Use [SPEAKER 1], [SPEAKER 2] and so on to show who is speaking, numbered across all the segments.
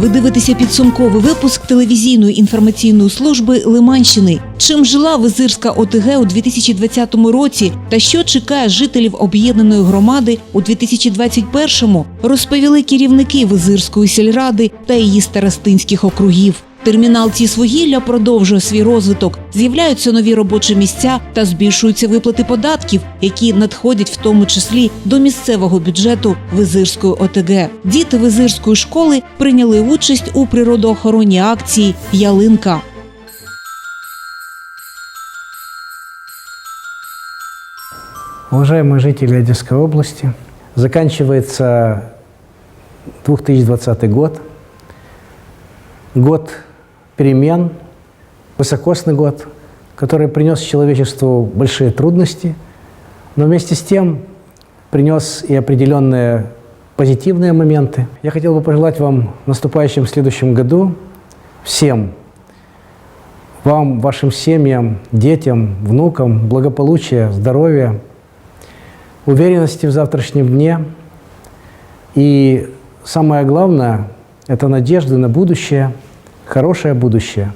[SPEAKER 1] Ви дивитеся підсумковий випуск телевізійної інформаційної служби Лиманщини. Чим жила Визирська ОТГ у 2020 році та що чекає жителів об'єднаної громади у 2021-му, розповіли керівники Визирської сільради та її старостинських округів. Термінал «Тісвугілля» продовжує свій розвиток, з'являються нові робочі місця та збільшуються виплати податків, які надходять в тому числі до місцевого бюджету Визирської ОТГ. Діти Визирської школи прийняли участь у природоохоронній акції Ялинка.
[SPEAKER 2] Уважаемые жители Одесской области, заканчивается 2020 год, год перемен, высокосный год, который принес человечеству большие трудности, но вместе с тем принес и определенные позитивные моменты. Я хотел бы пожелать вам в наступающем следующем году всем вам, вашим семьям, детям, внукам благополучия, здоровья, уверенности в завтрашнем дне. И самое главное – это надежды на будущее, хорошее будущее.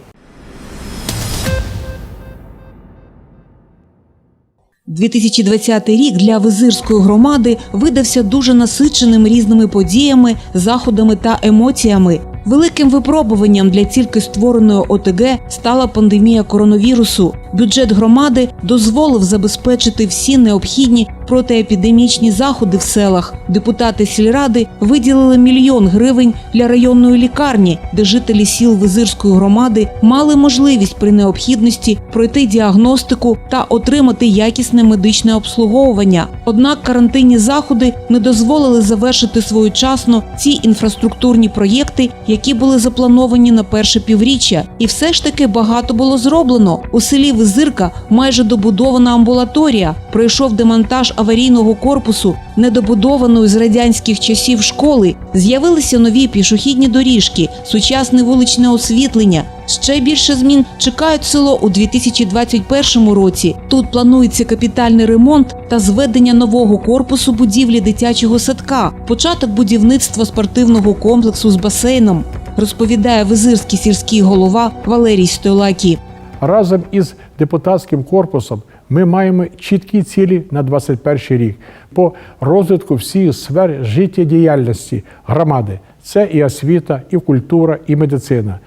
[SPEAKER 1] 2020 рік для Визирської громади видався дуже насиченим різними подіями, заходами та емоціями. Великим випробуванням для тільки створеної ОТГ стала пандемія коронавірусу. Бюджет громади дозволив забезпечити всі необхідні протиепідемічні заходи в селах. Депутати сільради виділили мільйон гривень для районної лікарні, де жителі сіл Визирської громади мали можливість при необхідності пройти діагностику та отримати якісне медичне обслуговування. Однак карантинні заходи не дозволили завершити своєчасно ці інфраструктурні проєкти, які були заплановані на перше півріччя. І все ж таки багато було зроблено. У селі Визирка майже добудована амбулаторія. Пройшов демонтаж аварійного корпусу, недобудованої з радянських часів школи. З'явилися нові пішохідні доріжки, сучасне вуличне освітлення. Ще більше змін чекають село у 2021 році. Тут планується капітальний ремонт та зведення нового корпусу будівлі дитячого садка, початок будівництва спортивного комплексу з басейном. Розповідає визирський сільський голова Валерій Стойлакі.
[SPEAKER 3] Разом із депутатським корпусом ми маємо чіткі цілі на 2021 рік по розвитку всіх сфер життєдіяльності громади. Це і освіта, і культура, і медицина.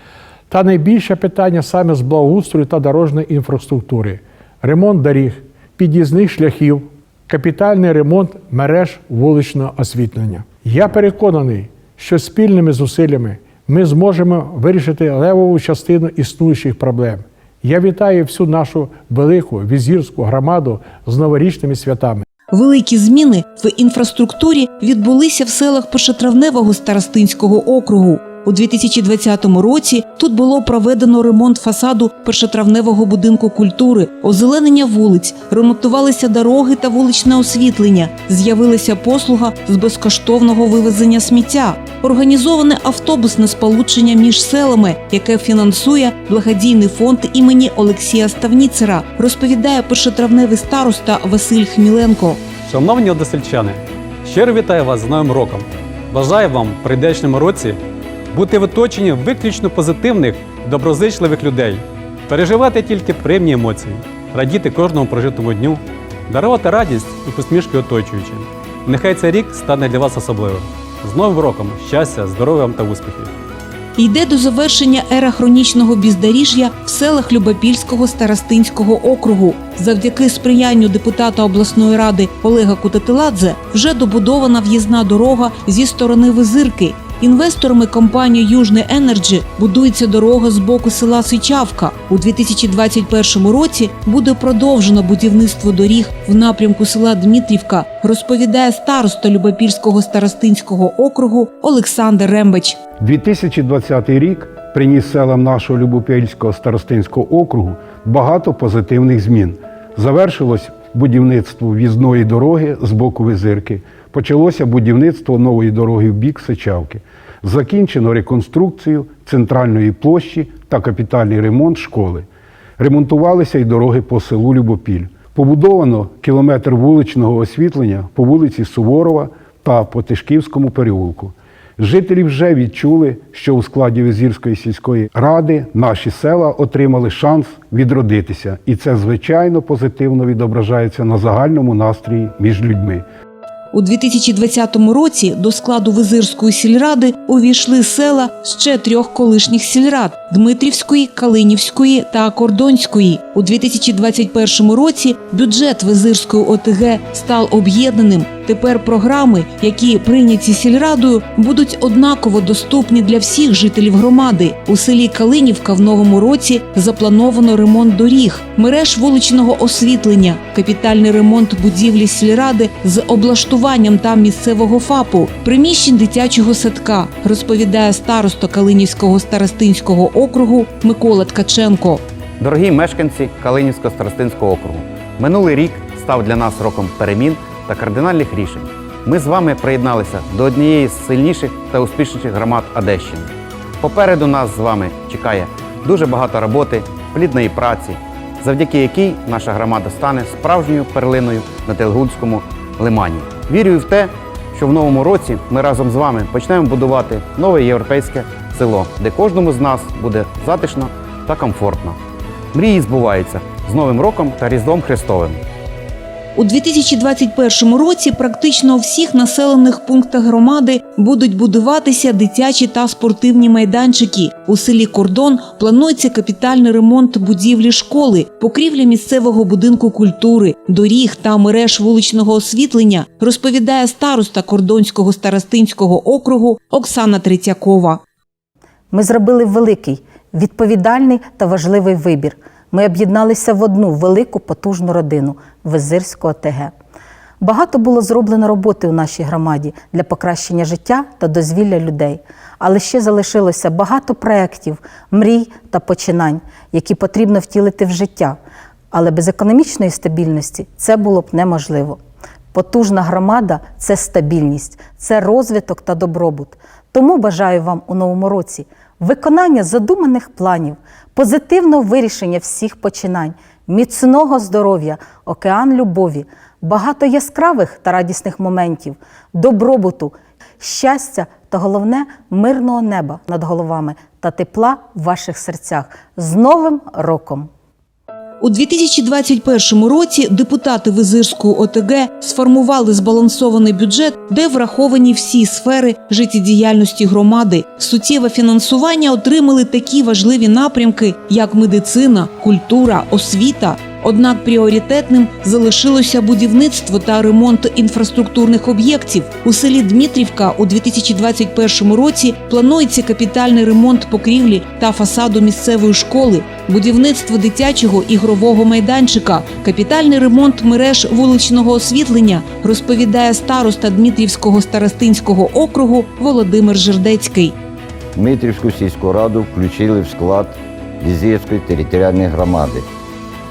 [SPEAKER 3] Та найбільше питання саме з благоустрою та дорожньої інфраструктури, ремонт доріг, під'їзних шляхів, капітальний ремонт мереж вуличного освітлення. Я переконаний, що спільними зусиллями ми зможемо вирішити левову частину існуючих проблем. Я вітаю всю нашу велику візірську громаду з новорічними святами.
[SPEAKER 1] Великі зміни в інфраструктурі відбулися в селах Пошетравневого старостинського округу. У 2020 році тут було проведено ремонт фасаду першотравневого будинку культури, озеленення вулиць, ремонтувалися дороги та вуличне освітлення. З'явилася послуга з безкоштовного вивезення сміття. Організоване автобусне сполучення між селами, яке фінансує благодійний фонд імені Олексія Ставніцера, розповідає першотравневий староста Василь Хміленко.
[SPEAKER 4] Шановні односельчани, щиро вітаю вас з Новим роком. Бажаю вам в прийдешньому році бути в оточенні виключно позитивних, доброзичливих людей, переживати тільки приємні емоції, радіти кожному прожитому дню, дарувати радість і посмішки оточуючим. Нехай цей рік стане для вас особливим. З Новим роком! Щастя, здоров'я вам та успіхів!
[SPEAKER 1] Йде до завершення ера хронічного бездоріжжя в селах Любопільського старостинського округу. Завдяки сприянню депутата обласної ради Олега Кутатиладзе вже добудована в'їзна дорога зі сторони Визирки. Інвесторами компанії Южний Енерджі будується дорога з боку села Сичавка. У 2021 році буде продовжено будівництво доріг в напрямку села Дмитрівка, розповідає староста Любопільського старостинського округу Олександр Рембач.
[SPEAKER 5] 2020 рік приніс селам нашого Любопільського старостинського округу багато позитивних змін. Завершилось будівництво в'їзної дороги з боку Визирки. Почалося будівництво нової дороги в бік Сичавки. Закінчено реконструкцію центральної площі та капітальний ремонт школи. Ремонтувалися й дороги по селу Любопіль. Побудовано кілометр вуличного освітлення по вулиці Суворова та по Тишківському переулку. Жителі вже відчули, що у складі Визірської сільської ради наші села отримали шанс відродитися, і це звичайно позитивно відображається на загальному настрої між людьми.
[SPEAKER 1] У 2020 році до складу Визирської сільради увійшли села ще трьох колишніх сільрад Дмитрівської, Калинівської та Кордонської. У 2021 році бюджет Визирської ОТГ став об'єднаним. Тепер програми, які прийняті сільрадою, будуть однаково доступні для всіх жителів громади. У селі Калинівка в новому році заплановано ремонт доріг, мереж вуличного освітлення, капітальний ремонт будівлі сільради з облаштуванням там місцевого ФАПу, приміщень дитячого садка, розповідає староста Калинівського старостинського округу Микола Ткаченко.
[SPEAKER 6] Дорогі мешканці Калинівського старостинського округу, минулий рік став для нас роком перемін та кардинальних рішень. Ми з вами приєдналися до однієї з сильніших та успішніших громад Одещини. Попереду нас з вами чекає дуже багато роботи, плідної праці, завдяки якій наша громада стане справжньою перлиною на Телгунському лимані. Вірю в те, що в новому році ми разом з вами почнемо будувати нове європейське село, де кожному з нас буде затишно та комфортно. Мрії збуваються з Новим роком та Різдвом Христовим.
[SPEAKER 1] У 2021 році практично у всіх населених пунктах громади будуть будуватися дитячі та спортивні майданчики. У селі Кордон планується капітальний ремонт будівлі школи, покрівля місцевого будинку культури, доріг та мереж вуличного освітлення, розповідає староста Кордонського старостинського округу Оксана Третьякова.
[SPEAKER 7] Ми зробили великий, відповідальний та важливий вибір. Ми об'єдналися в одну велику потужну родину Визирського ТГ. Багато було зроблено роботи у нашій громаді для покращення життя та дозвілля людей, але ще залишилося багато проєктів, мрій та починань, які потрібно втілити в життя. Але без економічної стабільності це було б неможливо. Потужна громада це стабільність, це розвиток та добробут. Тому бажаю вам у новому році виконання задуманих планів, позитивного вирішення всіх починань, міцного здоров'я, океан любові, багато яскравих та радісних моментів, добробуту, щастя та головне мирного неба над головами та тепла в ваших серцях. З Новим роком!
[SPEAKER 1] У 2021 році депутати Визирської ОТГ сформували збалансований бюджет, де враховані всі сфери життєдіяльності громади. Суттєве фінансування отримали такі важливі напрямки, як медицина, культура, освіта. Однак пріоритетним залишилося будівництво та ремонт інфраструктурних об'єктів. У селі Дмитрівка у 2021 році планується капітальний ремонт покрівлі та фасаду місцевої школи, будівництво дитячого ігрового майданчика, капітальний ремонт мереж вуличного освітлення, розповідає староста Дмитрівського старостинського округу Володимир Жердецький.
[SPEAKER 8] Дмитрівську сільську раду включили в склад Візірської територіальної громади.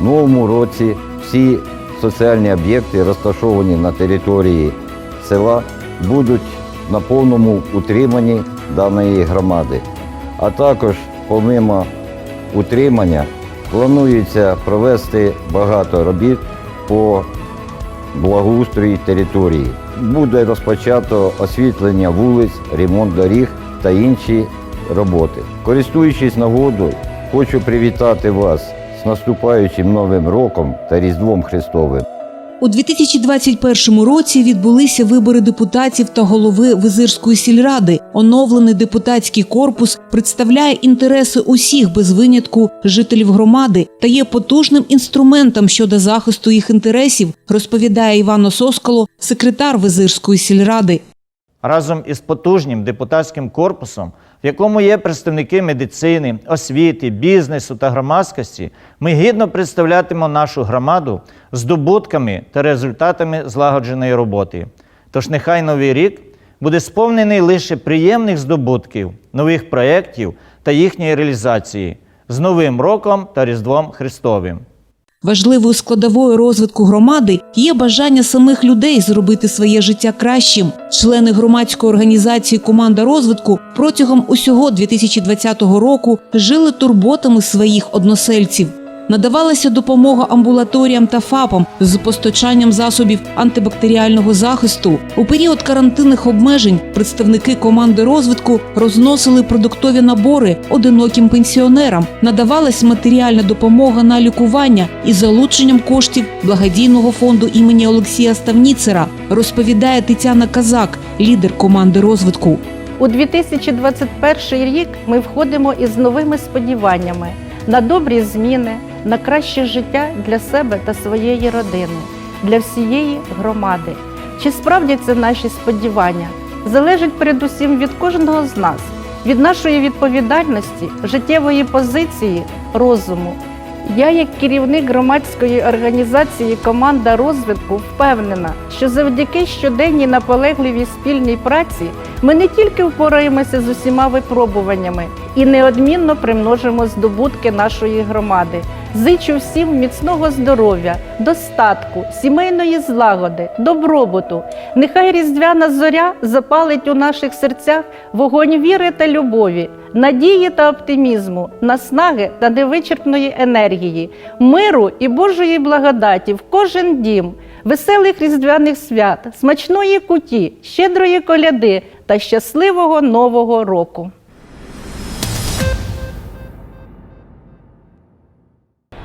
[SPEAKER 8] В новому році всі соціальні об'єкти, розташовані на території села, будуть на повному утриманні даної громади. А також, помимо утримання, планується провести багато робіт по благоустрою території. Буде розпочато освітлення вулиць, ремонт доріг та інші роботи. Користуючись нагодою, хочу привітати вас з наступаючим Новим роком та Різдвом Христовим.
[SPEAKER 1] У 2021 році відбулися вибори депутатів та голови Визирської сільради. Оновлений депутатський корпус представляє інтереси усіх без винятку жителів громади та є потужним інструментом щодо захисту їх інтересів, розповідає Івано Соскало, секретар Визирської сільради.
[SPEAKER 9] разом із потужним депутатським корпусом, в якому є представники медицини, освіти, бізнесу та громадськості, ми гідно представлятимемо нашу громаду здобутками та результатами злагодженої роботи. Тож нехай новий рік буде сповнений лише приємних здобутків, нових проєктів та їхньої реалізації з Новим роком та Різдвом Христовим.
[SPEAKER 1] Важливою складовою розвитку громади є бажання самих людей зробити своє життя кращим. Члени громадської організації Команда розвитку протягом усього 2020 року жили турботами своїх односельців. Надавалася допомога амбулаторіям та ФАПам з постачанням засобів антибактеріального захисту. У період карантинних обмежень представники команди розвитку розносили продуктові набори одиноким пенсіонерам. Надавалась матеріальна допомога на лікування із залученням коштів благодійного фонду імені Олексія Ставніцера, розповідає Тетяна Казак, лідер команди розвитку.
[SPEAKER 10] У 2021 рік ми входимо із новими сподіваннями на добрі зміни, на краще життя для себе та своєї родини, для всієї громади. Чи справдяться наші сподівання? Залежить передусім від кожного з нас, від нашої відповідальності, життєвої позиції, розуму. Я, як керівник громадської організації Команда розвитку впевнена, що завдяки щоденній наполегливій спільній праці ми не тільки впораємося з усіма випробуваннями і неодмінно примножимо здобутки нашої громади. Зичу всім міцного здоров'я, достатку, сімейної злагоди, добробуту. Нехай різдвяна зоря запалить у наших серцях вогонь віри та любові, надії та оптимізму, наснаги та невичерпної енергії, миру і Божої благодаті в кожен дім, веселих різдвяних свят, смачної куті, щедрої коляди та щасливого нового року.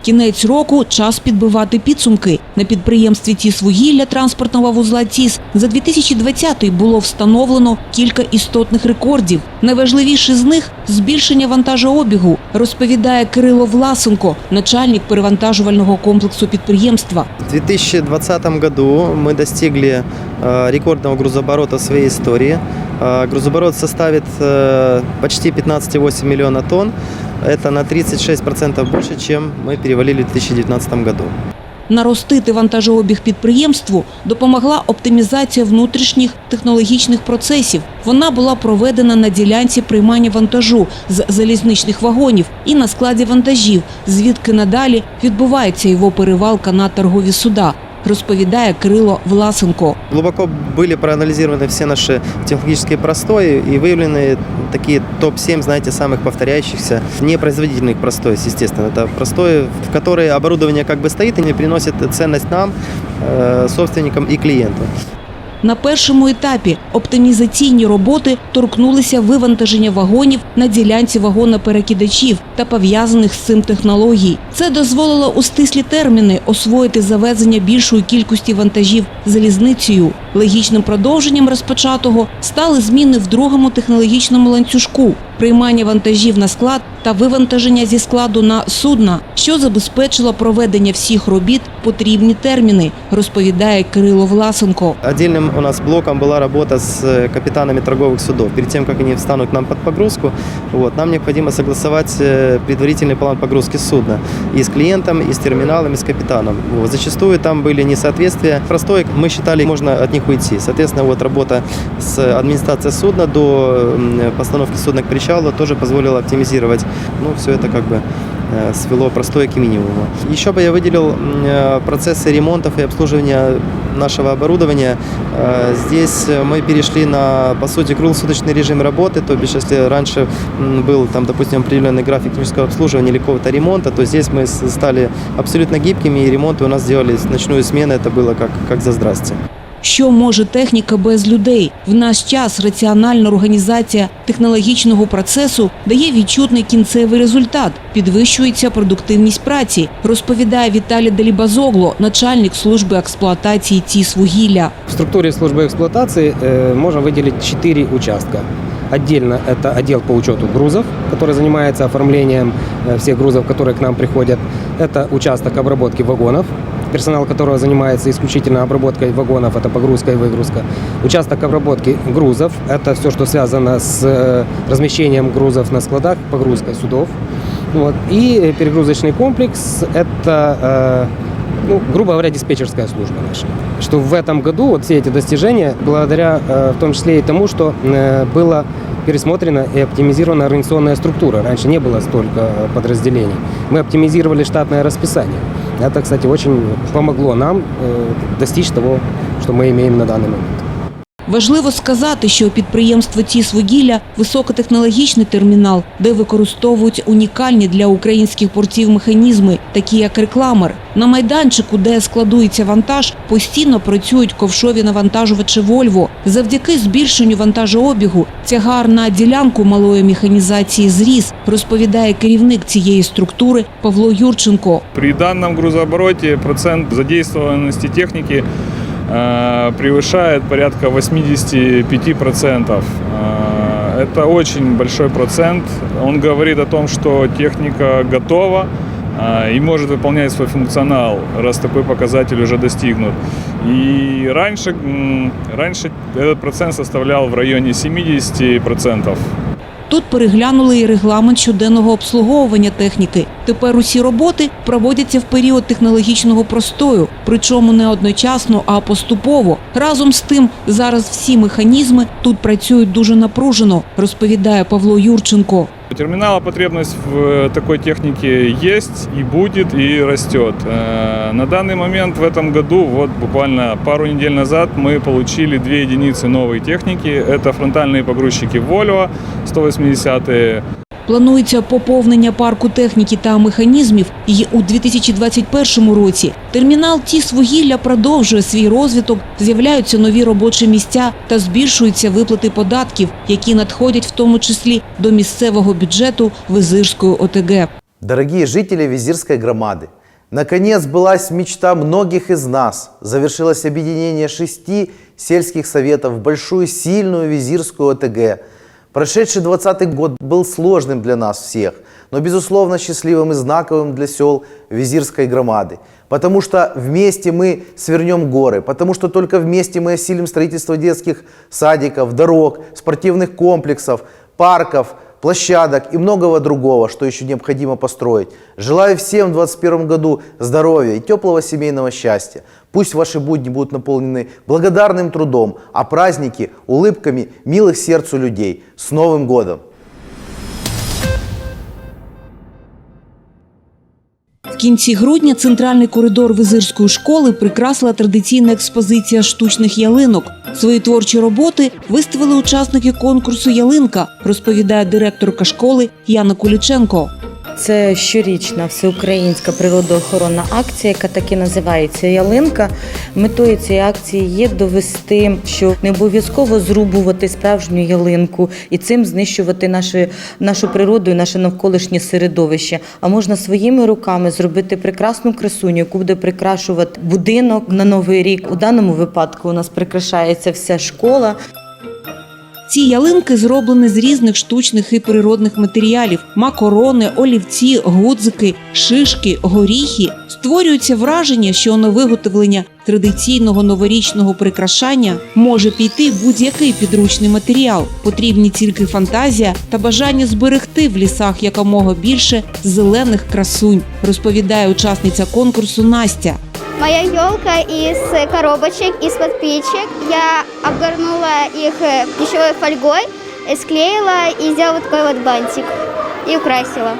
[SPEAKER 1] Кінець року час підбивати підсумки. На підприємстві «Тісвугілля» транспортного вузла ТІС за 2020 було встановлено кілька істотних рекордів. Найважливіший з них збільшення вантажообігу, розповідає Кирило Власенко, начальник перевантажувального комплексу підприємства.
[SPEAKER 11] В 2020 году мы достигли э, рекордного грузооборота в своей истории. Э, Грузооборот составит э, почти 15,8 миллиона тонн. Это на 36% больше, чем мы перевалили в 2019 году.
[SPEAKER 1] Наростити вантажообіг підприємству допомогла оптимізація внутрішніх технологічних процесів. Вона була проведена на ділянці приймання вантажу з залізничних вагонів і на складі вантажів, звідки надалі відбувається його перевалка на торгові суда, розповідає Кирило Власенко.
[SPEAKER 11] Глубоко были проанализированы все наши технологические простои и выявлены такие топ-7, знаете, самых повторяющихся непроизводительных простоев, естественно. Это простои, в которые оборудование как бы стоит и не приносит ценность нам, э, собственникам и клиенту.
[SPEAKER 1] На першому етапі оптимізаційні роботи торкнулися вивантаження вагонів на ділянці вагоноперекидачів та пов'язаних з цим технологій. Це дозволило у стислі терміни освоїти завезення більшої кількості вантажів залізницею. Логічним продовженням розпочатого стали зміни в другому технологічному ланцюжку приймання вантажів на склад та вивантаження зі складу на судна, що забезпечило проведення всіх робіт в потрібні терміни, розповідає Кирило Власенко.
[SPEAKER 11] Отдельным у нас блоком была работа с э, капитанами торговых судов. Перед тем, как они встанут к нам под погрузку, вот, нам необходимо согласовать э, предварительный план погрузки судна и с клиентом, и с терминалом, и с капитаном. Вот. Зачастую там были несоответствия. Простой, мы считали, можно от них уйти. Соответственно, вот работа с администрацией судна до м, постановки судна к причалу тоже позволила оптимизировать. Ну, все это как бы э, свело простое к минимуму. Еще бы я выделил э, процессы ремонтов и обслуживания нашего оборудования. Э, Здесь мы перешли на, по сути, круглосуточный режим работы, то бишь, если раньше был, там, допустим, определенный график технического обслуживания или какого-то ремонта, то здесь мы стали абсолютно гибкими, и ремонты у нас делали в ночную смену, это было как, как за здрасте.
[SPEAKER 1] Що може техніка без людей? В наш час раціональна організація технологічного процесу дає відчутний кінцевий результат, підвищується продуктивність праці, розповідає Віталій Делібазогло, начальник служби експлуатації ТІС вугілля.
[SPEAKER 12] В структуре службы эксплуатации э, можно выделить четыре участка. Отдельно это отдел по учету грузов, который занимается оформлением э, всех грузов, которые к нам приходят. Это участок обработки вагонов, персонал которого занимается исключительно обработкой вагонов, это погрузка и выгрузка. Участок обработки грузов, это все, что связано с э, размещением грузов на складах, погрузкой судов. Вот. И перегрузочный комплекс, это э, ну, грубо говоря, диспетчерская служба наша. Что в этом году вот все эти достижения благодаря э, в том числе и тому, что было пересмотрена и оптимизирована организационная структура. Раньше не было столько подразделений. Мы оптимизировали штатное расписание. Это, кстати, очень помогло нам э, достичь того, что мы имеем на данный момент.
[SPEAKER 1] Важливо сказати, що підприємство Тіс вугілля високотехнологічний термінал, де використовують унікальні для українських портів механізми, такі як рекламер. На майданчику, де складується вантаж, постійно працюють ковшові навантажувачі Вольво. Завдяки збільшенню вантажообігу тягар на ділянку малої механізації зріс, розповідає керівник цієї структури Павло Юрченко.
[SPEAKER 13] При данном грузообороте процент задействованности техники э, превышает порядка 85%. Э, это очень большой процент. Он говорит о том, что техника готова э, и может выполнять свой функционал, раз такой показатель уже достигнут. И раньше, раньше этот процент составлял в районе 70%.
[SPEAKER 1] Тут переглянули і регламент щоденного обслуговування техніки. Тепер усі роботи проводяться в період технологічного простою, причому не одночасно, а поступово. Разом з тим, зараз всі механізми тут працюють дуже напружено, розповідає Павло Юрченко.
[SPEAKER 13] У терминала потребность в такой технике есть и будет, и растет. Э, На данный момент в этом году, вот буквально пару недель назад, мы получили две единицы новой техники. Это фронтальные погрузчики Volvo 180
[SPEAKER 1] Планується поповнення парку техніки та механізмів і у 2021 році. Термінал Тіс вугілля продовжує свій розвиток, з'являються нові робочі місця та збільшуються виплати податків, які надходять в тому числі до місцевого бюджету Визирської ОТГ.
[SPEAKER 14] Дорогие жители Визирской громады, наконец сбылась мечта многих из нас. Завершилось объединение шести сельских советов в большую сильную Визирскую ОТГ. Прошедший 20 год был сложным для нас всех, но безусловно счастливым и знаковым для сел Визирской громады. Потому что вместе мы свернем горы, потому что только вместе мы осилим строительство детских садиков, дорог, спортивных комплексов, парков, площадок и многого другого, что еще необходимо построить. Желаю всем в 2021 году здоровья и теплого семейного счастья. Пусть ваши будни будут наполнены благодарным трудом, а праздники – улыбками милых сердцу людей. С Новым годом!
[SPEAKER 1] Кінці грудня центральний коридор визирської школи прикрасила традиційна експозиція штучних ялинок. Свої творчі роботи виставили учасники конкурсу Ялинка, розповідає директорка школи Яна Куліченко.
[SPEAKER 15] Це щорічна всеукраїнська природоохоронна акція, яка так і називається Ялинка. Метою цієї акції є довести, що не обов'язково зрубувати справжню ялинку і цим знищувати нашу, нашу природу і наше навколишнє середовище. А можна своїми руками зробити прекрасну красуню, яку буде прикрашувати будинок на новий рік. У даному випадку у нас прикрашається вся школа.
[SPEAKER 1] Ці ялинки зроблені з різних штучних і природних матеріалів: макорони, олівці, гудзики, шишки, горіхи. Створюється враження, що на виготовлення традиційного новорічного прикрашання може піти будь-який підручний матеріал. Потрібні тільки фантазія та бажання зберегти в лісах якомога більше зелених красунь, розповідає учасниця конкурсу Настя.
[SPEAKER 16] Моя елка из коробочек, из-под печек. Я обгорнула их э, пищевой фольгой, э, склеила и сделала такой вот бантик. И украсила.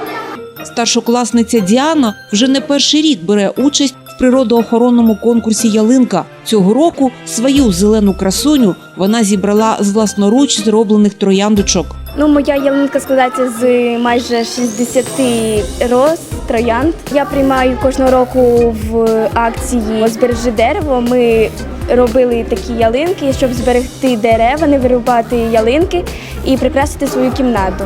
[SPEAKER 1] Старшокласниця Діана вже не перший рік бере участь природоохоронному конкурсі Ялинка. Цього року свою зелену красуню вона зібрала з власноруч зроблених трояндочок.
[SPEAKER 17] Ну, моя ялинка складається з майже 60 роз троянд. Я приймаю кожного року в акції Збережи дерево. Ми робили такі ялинки, щоб зберегти дерева, не вирубати ялинки і прикрасити свою кімнату.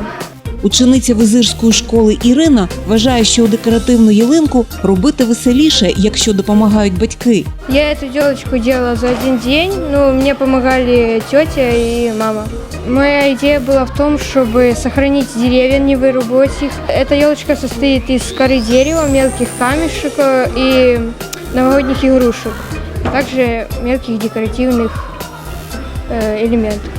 [SPEAKER 1] Учениця визирської школи Ірина вважає, що декоративну ялинку робити веселіше, якщо допомагають батьки.
[SPEAKER 18] Я эту елочку делала за один день, но мне помогали тетя и мама. Моя идея была в том, чтобы сохранить деревья, не вырубать их. Эта елочка состоит из коры дерева, мелких камешек э, и новогодних игрушек, а также мелких декоративных э, элементов.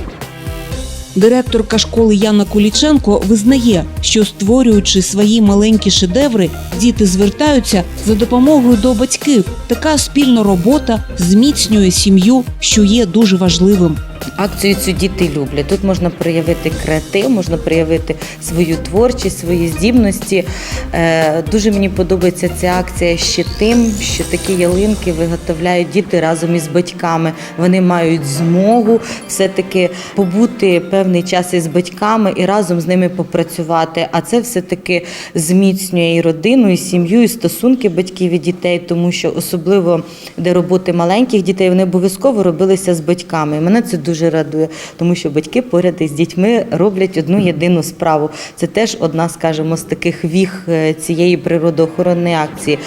[SPEAKER 1] Директорка школи Яна Куліченко визнає, що створюючи свої маленькі шедеври, діти звертаються за допомогою до батьків. Така спільна робота зміцнює сім'ю, що є дуже важливим.
[SPEAKER 15] Акцію цю діти люблять. Тут можна проявити креатив, можна проявити свою творчість, свої здібності. Е, Дуже мені подобається ця акція ще тим, що такі ялинки виготовляють діти разом із батьками. Вони мають змогу все-таки побути певний час із батьками і разом з ними попрацювати. А це все-таки зміцнює і родину, і сім'ю, і стосунки батьків і дітей, тому що особливо де роботи маленьких дітей, вони обов'язково робилися з батьками. Мене це дуже радує, тому що батьки поряд із дітьми роблять одну єдину справу. Це теж одна, скажімо, з таких віх е, цієї природоохоронної акції.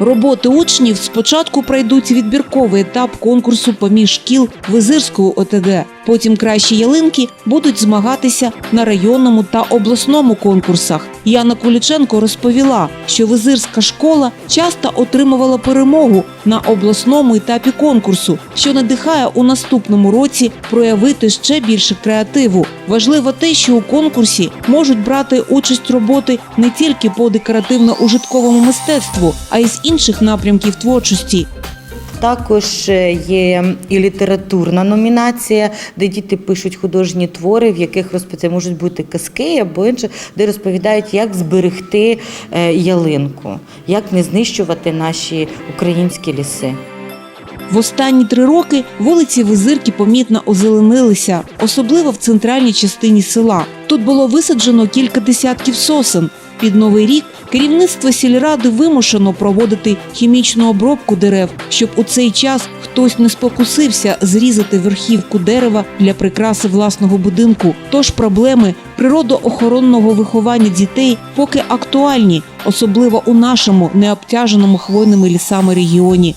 [SPEAKER 1] Роботи учнів спочатку пройдуть відбірковий етап конкурсу поміж шкіл Визирської ОТГ. Потім кращі ялинки будуть змагатися на районному та обласному конкурсах. Яна Куліченко розповіла, що визирська школа часто отримувала перемогу на обласному етапі конкурсу, що надихає у наступному році проявити ще більше креативу. Важливо те, що у конкурсі можуть брати участь роботи не тільки по декоративно-ужитковому мистецтву, а й з інших напрямків творчості.
[SPEAKER 15] Також е, є і літературна номінація, де діти пишуть художні твори, в яких розповідає, можуть бути казки або інше, де розповідають, як зберегти е, ялинку, як не знищувати наші українські ліси.
[SPEAKER 1] В останні три роки вулиці Визирки помітно озеленилися, особливо в центральній частині села. Тут було висаджено кілька десятків сосен. Під новий рік керівництво сільради вимушено проводити хімічну обробку дерев, щоб у цей час хтось не спокусився зрізати верхівку дерева для прикраси власного будинку. Тож проблеми природоохоронного виховання дітей поки актуальні, особливо у нашому необтяженому хвойними лісами регіоні.